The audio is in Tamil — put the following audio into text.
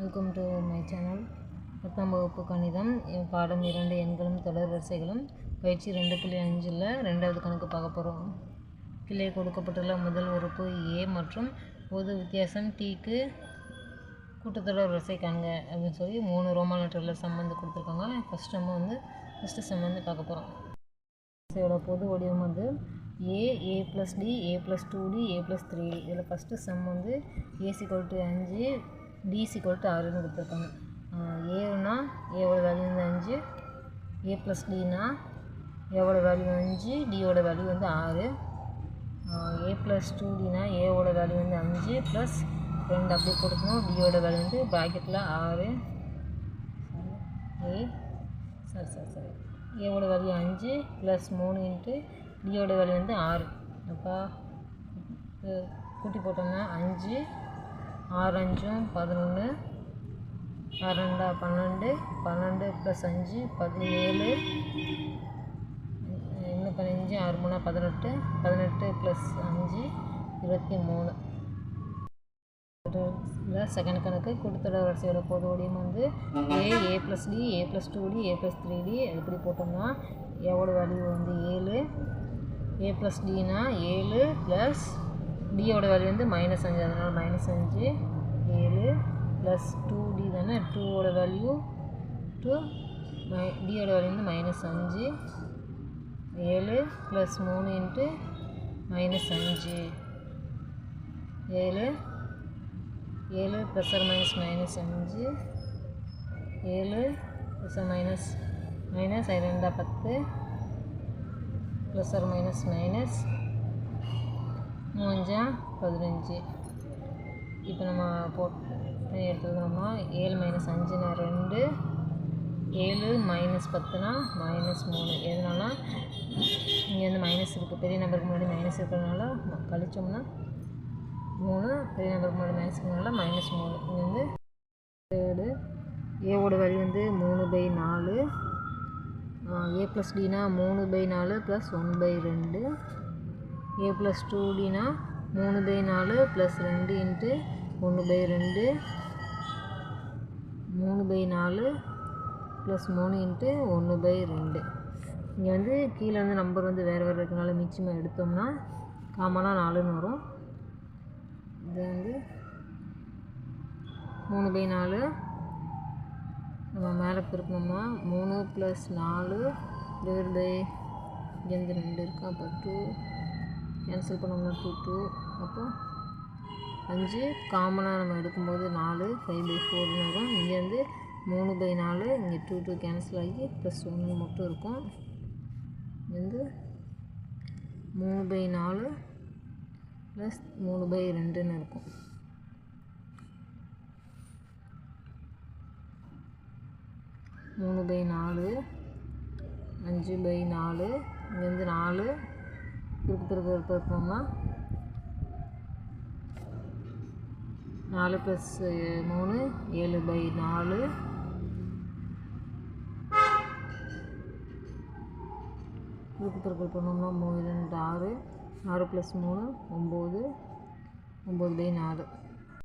வெல்கம் டு மை சேனல் பத்தாம் வகுப்பு கணிதம். பாடம் இரண்டு எண்களும் தொடர் வரிசைகளும். பயிற்சி ரெண்டு புள்ளி அஞ்சில் ரெண்டாவது கணக்கு பார்க்க போகிறோம் கீழே கொடுக்கப்பட்டுள்ள முதல் உறுப்பு ஏ மற்றும் பொது வித்தியாசம் டீக்கு கூட்டத்தொடர் வரிசை காண்க அப்படின்னு சொல்லி மூணு ரோமான் லெட்டரில் சம் வந்து கொடுத்துருக்காங்க. ஃபஸ்ட் நம்ம வந்து ஃபஸ்ட்டு சம் வந்து பார்க்க போகிறோம் வரிசையோட பொது வடிவம் வந்து a a plus d a plus two d a plus three d இதில் ஃபஸ்ட்டு சம் வந்து ஏசி கொல்ட்டு அஞ்சு டிசி கொடுத்து ஆறுன்னு கொடுத்துருக்காங்க. ஏன்னா ஏவோட வேல்யூ வந்து அஞ்சு ஏ ப்ளஸ் டினா ஏவோட வேல்யூ அஞ்சு டியோட வேல்யூ வந்து ஆறு. ஏ ப்ளஸ் டூ டினா ஏவோட வேல்யூ வந்து அஞ்சு ப்ளஸ் ரெண்டு அப்படியே கொடுக்கணும். டியோட வேல்யூ வந்து ப்ராக்கெட்டில் ஆறு. ஏ சரி சரி சரி ஏவோட வேல்யூ அஞ்சு ப்ளஸ் மூணு இன்ட்டு டியோட வேல்யூ வந்து ஆறு. அப்போ கூட்டி போட்டோம்னா அஞ்சு. ஆறஞ்சும் பதினொன்று பன்னெண்டா ரெண்டா பன்னெண்டு பன்னெண்டு ப்ளஸ் அஞ்சு பதினேழு இன்னும் பதினஞ்சு ஆறு மூணா பதினெட்டு பதினெட்டு ப்ளஸ் அஞ்சு இருபத்தி மூணு. செகண்ட் கணக்கு கொடுத்துட வரிசையோட பொது வந்து a a plus d a plus two d a plus three d எப்படி போட்டோம்னா எவ்வளோ வேல்யூ வந்து ஏழு? ஏ ப்ளஸ் டினா ஏழு ப்ளஸ் டியோட வேல்யூ வந்து மைனஸ் அஞ்சு அதனால் மைனஸ் அஞ்சு ஏழு ப்ளஸ் டூ டி தானே? டூவோட வேல்யூ டூ மை டியோட வேல்யூ வந்து மைனஸ் அஞ்சு ஏழு ப்ளஸ் மூணு இன்ட்டு மைனஸ் அஞ்சு. ஏழு ஏழு ப்ளஸ் ஆர் மைனஸ் மைனஸ் அஞ்சு ஏழு ப்ளஸ் ஆர் மைனஸ் மைனஸ் ரெண்டா பத்து ப்ளஸ் ஆர் மைனஸ் மைனஸ் மூஞ்சா? பதினஞ்சு. இப்போ நம்ம போட்டு எடுத்துக்கணும்னா ஏழு மைனஸ் அஞ்சுனா ரெண்டு. ஏழு மைனஸ் பத்துனா மைனஸ் மூணு. எதனால? இங்கே வந்து மைனஸ் இருக்குது பெரிய நம்பருக்கு முன்னாடி மைனஸ் இருக்கிறதுனால கழிச்சோம்னா மூணு. பெரிய நம்பருக்கு முன்னாடி மைனஸ் இருக்கிறதுனால மைனஸ் மூணு. இங்கே வந்து ஏழு. ஏவோட வேல்யூ வந்து மூணு பை நாலு. ஏ ப்ளஸ் டினா மூணு பை நாலு ப்ளஸ் ஒன் பை ரெண்டு. ஏ ப்ளஸ் டூ டினா மூணு பை நாலு ப்ளஸ் ரெண்டு இன்ட்டு ஒன்று பை ரெண்டு. மூணு பை நாலு ப்ளஸ் மூணு இன்ட்டு ஒன்று பை ரெண்டு. இங்கே வந்து கீழே வந்து நம்பர் வந்து வேறு வேறு இருக்கனால மிச்சமாக எடுத்தோம்னா காமனாக நாலுன்னு வரும். இது வந்து மூணு பை நாலு. நம்ம மேலே பிறக்கணும்னா மூணு ப்ளஸ் நாலு டிவைட் பை இங்கேருந்து ரெண்டு இருக்கா? அப்போ டூ கேன்சல் பண்ணோம்னா டூ டூ அப்போ அஞ்சு காமனாக நம்ம எடுக்கும்போது நாலு ஃபைவ் பை ஃபோர்னு வரும் இங்கேருந்து மூணு பை நாலு இங்கே டூ டூ கேன்சல் ஆகி ப்ளஸ் ஒன்று மட்டும் இருக்கும். இங்கேருந்து மூணு பை நாலு ப்ளஸ் மூணு பை ரெண்டுன்னு இருக்கும். மூணு பை நாலு அஞ்சு பை நாலு இங்கேருந்து நாலு பிறகு பிறகு நாலு ப்ளஸ் மூணு ஏழு பை நாலு. குறுக்கு பெருக்கல் பண்ணோம்னா மூணு ரெண்டு ஆறு. ஆறு ப்ளஸ் மூணு ஒம்பது. ஒம்பது பை நாலு.